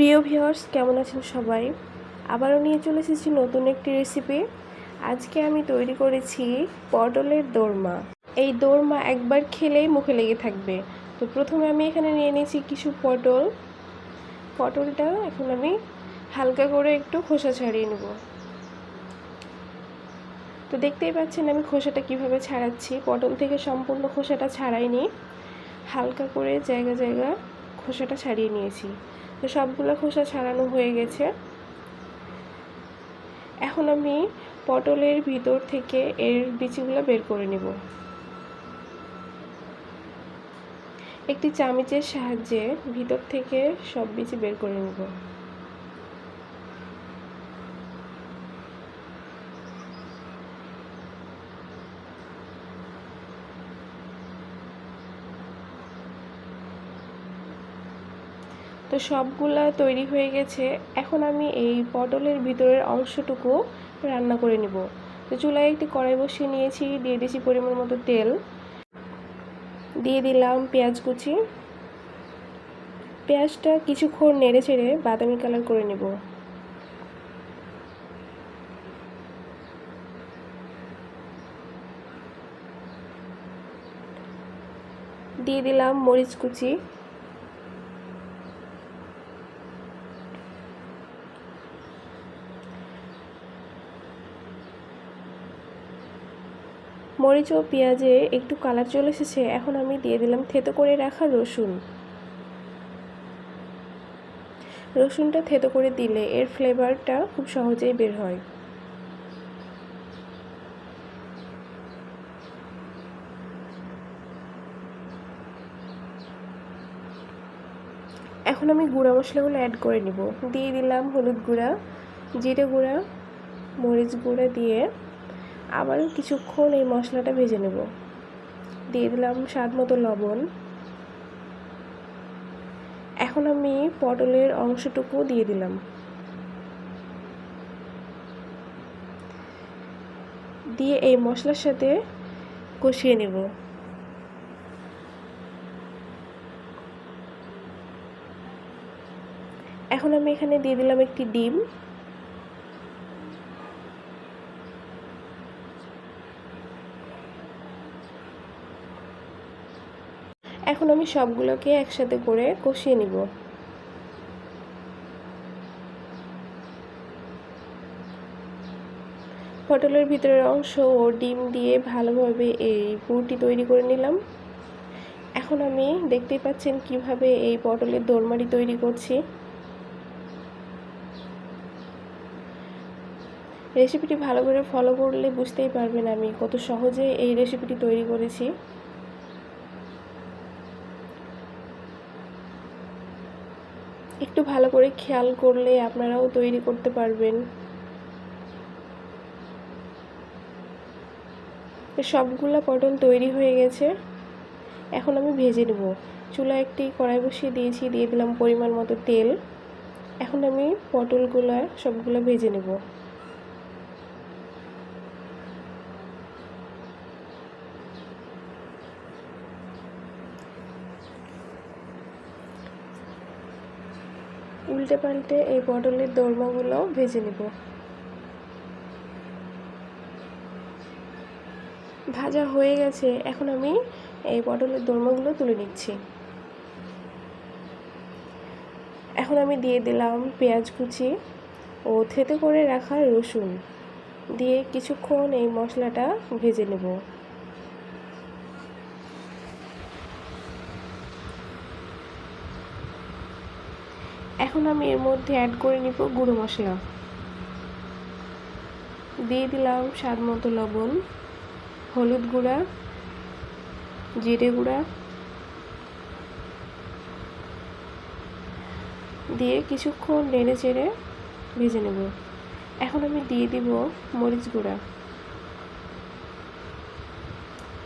প্রিয় ভিউয়ার্স, কেমন আছেন সবাই? আবারও নিয়ে চলে এসেছি নতুন একটি রেসিপি আজকে আমি তৈরি করেছি পটলের দোরমা। এই দোরমা একবার খেলেই মুখে লেগে থাকবে। তো প্রথমে আমি এখানে নিয়ে নিয়েছি কিছু পটল। পটলটা এখন আমি হালকা করে একটু খোসা ছাড়িয়ে নেব। তো দেখতেই পাচ্ছেন আমি খোসাটা কীভাবে ছাড়াচ্ছি। পটল থেকে সম্পূর্ণ খোসাটা ছাড়াইনি। হালকা করে জায়গা জায়গা খোসাটা ছাড়িয়ে নিয়েছি। তো সবগুলো খোসা ছাড়ানো হয়ে গেছে। এখন আমি পটলের ভিতর থেকে এর বিচিগুলো বের করে নেব। একটি চামচের সাহায্যে ভিতর থেকে সব বিচি বের করে নেব। তো সবগুলা তৈরি হয়ে গেছে। এখন আমি এই পটলের ভিতরের অংশটুকু রান্না করে নেব। তো চুলায় একটি কড়াই বসিয়ে নিয়েছি, দিয়ে দিয়েছি পরিমাণ মতো তেল। দিয়ে দিলাম পেঁয়াজ কুচি। পেঁয়াজটা কিছুক্ষণ নেড়ে চেড়ে বাদামি কালার করে নেব। দিয়ে দিলাম মরিচ কুচি। মরিচ ও পেঁয়াজে একটু কালার চলে এসেছে, এখন আমি দিয়ে দিলাম থেতো করে রাখা রসুন। রসুনটা থেতো করে দিলে এর ফ্লেভারটা খুব সহজেই বের হয়। এখন আমি গুঁড়া মশলাগুলো অ্যাড করে নিব। দিয়ে দিলাম হলুদ গুঁড়া, জিরে গুঁড়া, মরিচ গুঁড়া দিয়ে আবারও কিছুক্ষণ এই মশলাটা ভেজে নেব। দিয়ে দিলাম স্বাদ মতো লবণ। এখন আমি পটলের অংশটুকু দিয়ে দিলাম। দিয়ে এই মশলার সাথে কষিয়ে নেব। এখন আমি এখানে দিয়ে দিলাম একটি ডিম। এখন আমি সবগুলোকে একসাথে করে কষিয়ে নিব। পটলের ভিতরের অংশ ও ডিম দিয়ে ভালোভাবে এই পুরটি তৈরি করে নিলাম। এখন আমি দেখতেই পাচ্ছেন কীভাবে এই পটলের দোরমারি তৈরি করছি। রেসিপিটি ভালো করে ফলো করলে বুঝতেই পারবেন আমি কত সহজে এই রেসিপিটি তৈরি করেছি। একটু ভালো করে খেয়াল করলে আপনারাও তৈরি করতে পারবেন। সবগুলো পটল তৈরি হয়ে গেছে। এখন আমি ভেজে নেব। চুলা একটি কড়াই বসিয়ে দিয়েছি, দিয়ে দিলাম পরিমাণ মতো তেল। এখন আমি পটলগুলো সবগুলো ভেজে নেব। উল্টে পাল্টে এই পটলের দোরমাগুলো ভেজে নেব। ভাজা হয়ে গেছে, এখন আমি এই পটলের দোরমাগুলো তুলে নিচ্ছি। এখন আমি দিয়ে দিলাম পেঁয়াজ কুচি ও থেতে করে রাখা রসুন। দিয়ে কিছুক্ষণ এই মশলাটা ভেজে নেব। এখন আমি এর মধ্যে অ্যাড করে নিব গুঁড়ো মশলা। দিয়ে দিলাম স্বাদ মতো লবণ, হলুদ গুঁড়া, জিরে গুঁড়া। দিয়ে কিছুক্ষণ নেড়ে চেড়ে ভেজে নেব। এখন আমি দিয়ে দিব মরিচ গুঁড়া।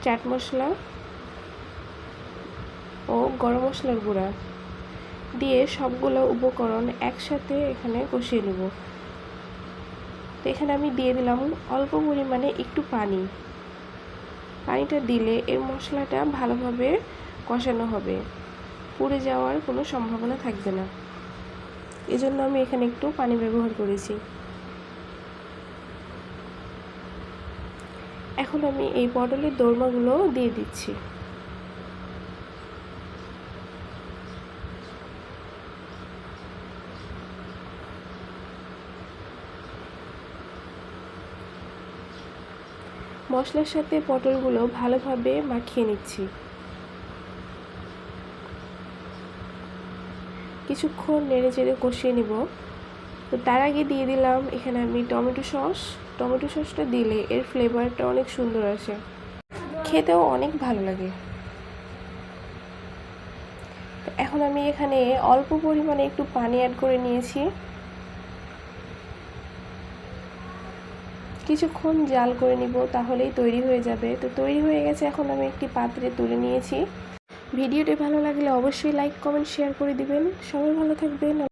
চাট মশলা ও গরম মশলার গুঁড়া। দিয়ে সবগুলো উপকরণ একসাথে এখানে কষিয়ে নেব। তো এখানে আমি দিয়ে দিলাম অল্প পরিমাণে একটু পানি। পানিটা দিলে এর মশলাটা ভালোভাবে কষানো হবে। পুড়ে যাওয়ার কোনো সম্ভাবনা থাকবে না। এজন্য আমি এখানে একটু পানি ব্যবহার করেছি। এখন আমি এই পটলের দোরমাগুলো দিয়ে দিচ্ছি। মশলার সাথে পটলগুলো ভালোভাবে মাখিয়ে নিচ্ছি। কিছুক্ষণ নেড়ে চেড়ে কষিয়ে নিব। তো তার আগে দিয়ে দিলাম এখানে আমি টমেটো সস। টমেটো সসটা দিলে এর ফ্লেভারটা অনেক সুন্দর আসে। খেতেও অনেক ভালো লাগে। এখন আমি এখানে অল্প পরিমাণে একটু পানি অ্যাড করে নিয়েছি। কিছুক্ষণ জাল করে নিব, তাহলেই তৈরি হয়ে যাবে। তো তৈরি হয়ে গেছে, এখন আমি একটি পাত্রে তুলে নিয়েছি। ভিডিওটি ভালো লাগলে অবশ্যই লাইক কমেন্ট শেয়ার করে দিবেন। সবাই ভালো থাকবেন।